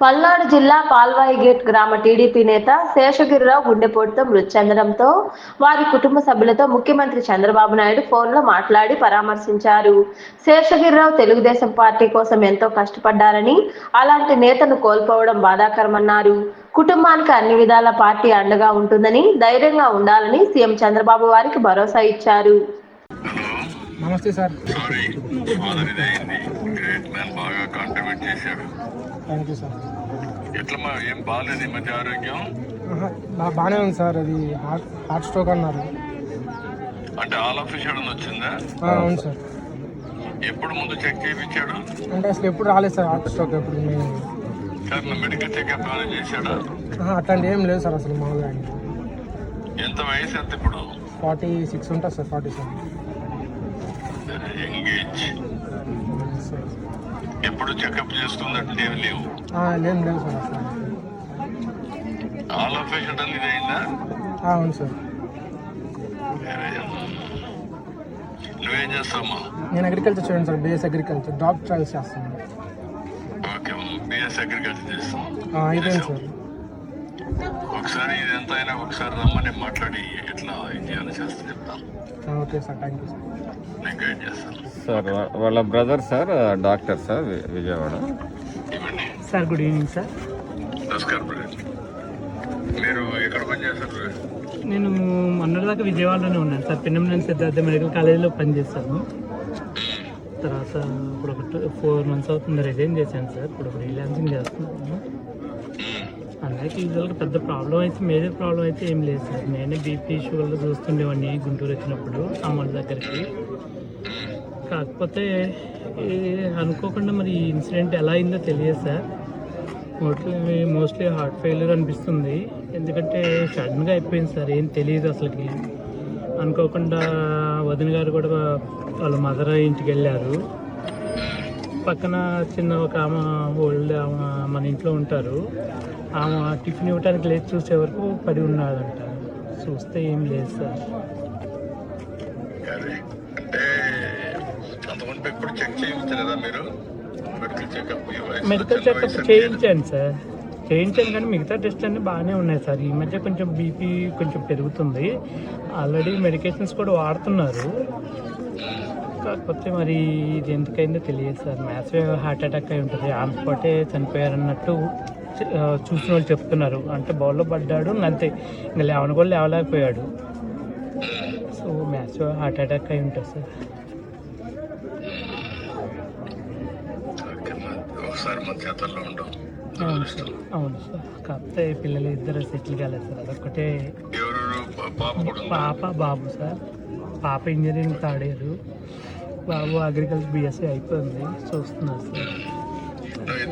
పల్నాడు జిల్లా పాల్వాయి గేట్ గ్రామ టీడీపీ నేత శేషగిరిరావు గుండెపోటుతో మృతి చెందడంతో వారి కుటుంబ సభ్యులతో ముఖ్యమంత్రి చంద్రబాబు నాయుడు ఫోన్లో మాట్లాడి పరామర్శించారు. శేషగిరిరావు తెలుగుదేశం పార్టీ కోసం ఎంతో కష్టపడ్డారని అలాంటి నేతను కోల్పోవడం బాధాకరమన్నారు. కుటుంబానికి అన్ని విధాల పార్టీ అండగా ఉంటుందని ధైర్యంగా ఉండాలని సీఎం చంద్రబాబు వారికి భరోసా ఇచ్చారు. నమస్తే సార్. సారీ ఫాదర్ ఇది అయింది. గ్రేట్ మ్యాన్ బాగా కాంట్రిబ్యూట్ చేశాడు థ్యాంక్ యూ సార్ ఎట్లా మా ఏం బాగాలేదు ఈ మధ్య ఆరోగ్యం? బాగానే ఉంది సార్. అది హార్ట్ హార్ట్ స్ట్రోక్ అన్నారు. అంటే ఆల్ ఆఫ్ షడన్ వచ్చిందా? అవును సార్. ఎప్పుడు ముందు చెక్ చేయించాడు? అంటే అసలు ఎప్పుడు రాలేదు సార్ హార్ట్ స్ట్రోక్ ఎప్పుడు సార్ మెడికల్ చెకప్ ఏమైనా చేశాడా? అట్లాంటి ఏం లేదు సార్ అసలు మామూలుగా. ఎంత వయసు ఎంత ఇప్పుడు? ఫార్టీ సిక్స్ ఉంటుంది సార్ ఫార్టీ సెవెన్. ఎంగేజ్. ఎప్పుడు చెకప్ చేస్తున్నట్టు ఏం లేవు. ఆల్ ఆఫ్ షడన్ ఇది అయిందా అవును సార్. నువ్వేం చేస్తావమ్మా? నేను అగ్రికల్చర్ చూడండి sir base agriculture drop trials చేస్తాను. ఓకే బిఎస్ అగ్రికల్చర్ చేస్తాం ఆ, అయిపోయింది సార్. ఒకసారి ఇది ఎంత అయినా ఒకసారి రమ్మని మాట్లాడి ఎట్లా ఇది చేయాలో చేస్తే చెప్తాను. సార్ నేను గైడ్ చేస్తాను. వాళ్ళ brother sir doctor sir Vijayawada. Sir good evening sir. నమస్కారం బ్రదర్. మీరు ఎక్కడ పని చేస్తారు నేను మొన్నటిదాకా విజయవాడలోనే ఉన్నాను సార్. పిన్నమనేని సిద్ధార్థ మెడికల్ కాలేజీలో పనిచేస్తాను తర్వాత ఇప్పుడు ఒక ఫోర్ మంత్స్ అవుతుంది రిజైన్ చేశాను సార్. ఇప్పుడు ఫ్రీలాన్సింగ్ చేస్తున్నాను. అలాగే యూజువల్గా పెద్ద ప్రాబ్లం అయితే మేజర్ ప్రాబ్లం అయితే ఏం లేదు సార్. నేనే బీపీ షుగర్లు చూస్తుండేవాడిని గుంటూరు వచ్చినప్పుడు అమ్మోళ్ళ దగ్గరికి. కాకపోతే అనుకోకుండా మరి ఈ ఇన్సిడెంట్ ఎలా అయిందో తెలియదు sir. Mostly mostly heart failure అనిపిస్తుంది. ఎందుకంటే సడన్గా అయిపోయింది సార్. ఏం తెలియదు అసలుకి. అనుకోకుండా వదిన గారు కూడా వాళ్ళ మదర్ ఇంటికి వెళ్ళారు. పక్కన చిన్న ఒక ఆమె ఓల్డ్ ఆమె మన ఇంట్లో ఉంటారు. ఆమె టిఫిన్ ఇవ్వడానికి లేచి చూసే వరకు పడి ఉన్నాడంట. చూస్తే ఏం లేదు sir. Medical checkup medical checkup చేయించాను సార్. చేయించాను కానీ మిగతా టెస్ట్ అన్నీ బాగానే ఉన్నాయి సార్. ఈ మధ్య కొంచెం బీపీ కొంచెం పెరుగుతుంది. ఆల్రెడీ మెడికేషన్స్ కూడా వాడుతున్నారు. కాకపోతే మరి ఇది ఎందుకైందో తెలియదు సార్. మ్యాథ్స్ హార్ట్ అటాక్ అయి ఉంటుంది. ఆన్ స్పాటే చనిపోయారన్నట్టు చూసిన వాళ్ళు చెప్తున్నారు. అంటే బౌల్లో పడ్డాడు అంతే. ఇంకా లేవని కూడా లేవలేకపోయాడు. సో మ్యాథ్స్ హార్ట్ అటాక్ అయి ఉంటుంది సార్. అవును సార్. అవును సార్. కాకపోతే పిల్లలు ఇద్దరు సెటిల్ కాలేదు సార్. ఉందా? పాప బాబు సార్. పాప ఇంజనీరింగ్ థర్డ్ ఇయర్ బాబు అగ్రికల్చర్ బీఎస్సీ అయిపోయింది. చూస్తున్నారు సార్.